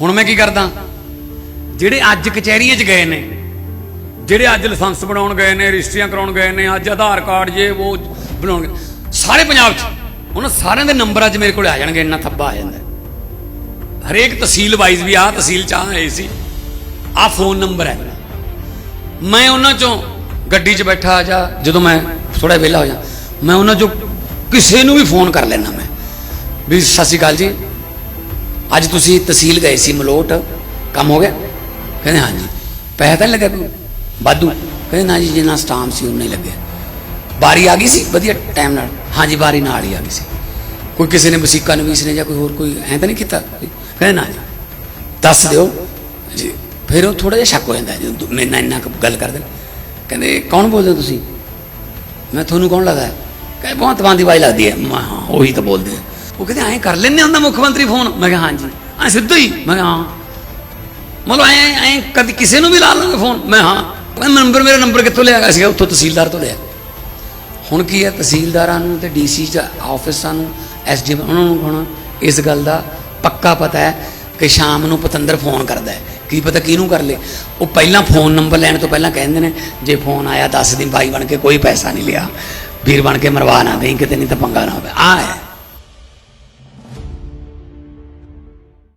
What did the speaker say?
ਹੁਣ ਮੈਂ ਕੀ ਕਰਦਾ? ਜਿਹੜੇ ਅੱਜ ਕਚਹਿਰੀਆਂ 'ਚ ਗਏ ਨੇ, ਜਿਹੜੇ ਅੱਜ ਲਾਇਸੈਂਸ ਬਣਾਉਣ ਗਏ ਨੇ, ਰਜਿਸਟਰੀਆਂ ਕਰਾਉਣ ਗਏ ਨੇ, ਅੱਜ ਆਧਾਰ ਕਾਰਡ ਜੇ ਉਹ ਬਣਾਉਣ ਗਏ, ਸਾਰੇ ਪੰਜਾਬ 'ਚ, ਉਹਨਾਂ ਸਾਰਿਆਂ ਦੇ ਨੰਬਰ ਅੱਜ ਮੇਰੇ ਕੋਲ ਆ ਜਾਣਗੇ, ਇੰਨਾ ਥੱਬਾ ਆ ਜਾਂਦਾ। ਹਰੇਕ ਤਹਿਸੀਲ ਵਾਈਜ਼ ਵੀ ਆਹ ਤਹਿਸੀਲ ਚ ਆਹ ਆਏ ਸੀ, ਆਹ ਫੋਨ ਨੰਬਰ ਹੈ। ਮੈਂ ਉਹਨਾਂ ਚੋਂ ਗੱਡੀ 'ਚ ਬੈਠਾ ਜਾਂ ਜਦੋਂ ਮੈਂ ਥੋੜਾ ਵਿਹਲਾ ਹੋ ਜਾ, ਮੈਂ ਉਹਨਾਂ ਚੋਂ ਕਿਸੇ ਨੂੰ ਵੀ ਫੋਨ ਕਰ ਲੈਣਾ ਮੈਂ। ਵੀ ਸਤਿ ਸ਼੍ਰੀ ਅਕਾਲ ਜੀ ਅੱਜ ਤੁਸੀਂ ਤਹਿਸੀਲ ਗਏ ਸੀ ਮਲੋਟ, ਕੰਮ ਹੋ ਗਿਆ? ਕਹਿੰਦੇ ਹਾਂਜੀ। ਪੈਸਾ ਤਾਂ ਨੀ ਲੱਗਿਆ ਕੋਈ? ਵਾਧੂ। ਕਹਿੰਦੇ ਨਾ ਜੀ, ਜਿੰਨਾ ਸਟਾਮ ਸੀ ਉਨਾ ਹੀ ਲੱਗਿਆ। ਬਾਰੀ ਆ ਗਈ ਸੀ? ਵਧੀਆ ਟਾਈਮ ਨਾਲ। ਹਾਂਜੀ ਬਾਰੀ ਨਾਲ ਹੀ ਆ ਗਈ ਸੀ। ਕੋਈ ਕਿਸੇ ਨੇ ਵਸੀਕਾ ਨਵੀਸ ਨੇ ਜਾਂ ਕੋਈ ਹੋਰ ਕੋਈ ਐਂ ਤਾਂ ਨਹੀਂ ਕੀਤਾ? ਕਹਿੰਦੇ ਨਾ ਜੀ। ਦੱਸ ਦਿਓ। ਜੀ, ਫਿਰ ਉਹ ਥੋੜਾ ਜਿਹਾ ਸ਼ੱਕ ਹੋ ਜਾਂਦਾ ਜਦੋਂ ਮੇਰੇ ਨਾਲ ਇੰਨਾ ਕੁ ਗੱਲ ਕਰਦੇ ਕਹਿੰਦੇ, ਕੌਣ ਬੋਲਦੇ ਹੋ ਤੁਸੀਂ? ਮੈਂ, ਤੁਹਾਨੂੰ ਕੌਣ ਲੱਗਦਾ ਹੈ? ਕਹਿੰਦੇ ਬਹੁਤ ਦੀ ਬਾਈ ਲੱਗਦੀ ਹੈ। ਮੈਂ ਹਾਂ, ਉਹੀ ਤਾਂ ਬੋਲਦੇ ਆ। ਉਹ ਕਹਿੰਦੇ, ਐਂ ਕਰ ਲੈਣੇ ਹੁੰਦਾ ਮੁੱਖ ਮੰਤਰੀ ਫੋਨ? ਮੈਂ ਕਿਹਾ, ਹਾਂਜੀ। ਐਂ ਸਿੱਧਾ ਹੀ ਮੈਂ ਕਿਹਾ, ਹਾਂ। ਮਤਲਬ ਐਂ ਐਂ ਕਦੀ ਕਿਸੇ ਨੂੰ ਵੀ ਲਾ ਲਾਂਗੇ ਫੋਨ? ਮੈਂ ਹਾਂ। ਮੈਂ ਨੰਬਰ ਮੇਰਾ ਨੰਬਰ ਕਿੱਥੋਂ ਲਿਆ ਗਿਆ ਸੀਗਾ? ਉੱਥੋਂ ਤਹਿਸੀਲਦਾਰ ਤੋਂ ਲਿਆ ਹੁਣ ਕੀ ਹੈ? ਤਹਿਸੀਲਦਾਰਾਂ ਨੂੰ ਤੇ ਡੀਸੀ ਚ ਆਫਿਸਾਂ ਨੂੰ ਐਸਡੀਐਮ ਉਹਨਾਂ ਨੂੰ ਹੁਣ ਇਸ ਗੱਲ ਦਾ ਪੱਕਾ ਪਤਾ ਹੈ ਕਿ ਸ਼ਾਮ ਨੂੰ ਪਤੰਦਰ ਫੋਨ ਕਰਦਾ ਹੈ। ਕੀ ਪਤਾ ਕਿਹਨੂੰ ਕਰ ਲੇ? ਉਹ ਪਹਿਲਾਂ ਫੋਨ ਨੰਬਰ ਲੈਣ ਤੋਂ ਪਹਿਲਾਂ ਕਹਿੰਦੇ ਨੇ, ਜੇ ਫੋਨ ਆਇਆ 10 ਦਿਨ ਬਾਈ ਬਣ ਕੇ ਕੋਈ ਪੈਸਾ ਨਹੀਂ ਲਿਆ, ਵੀਰ ਬਣ ਕੇ ਮਰਵਾ ਨਾ ਦੇਈ, ਕਿਤੇ ਨਹੀਂ ਤਾਂ ਪੰਗਾ ਨਾ ਹੋਵੇ। ਆ ਹੈ।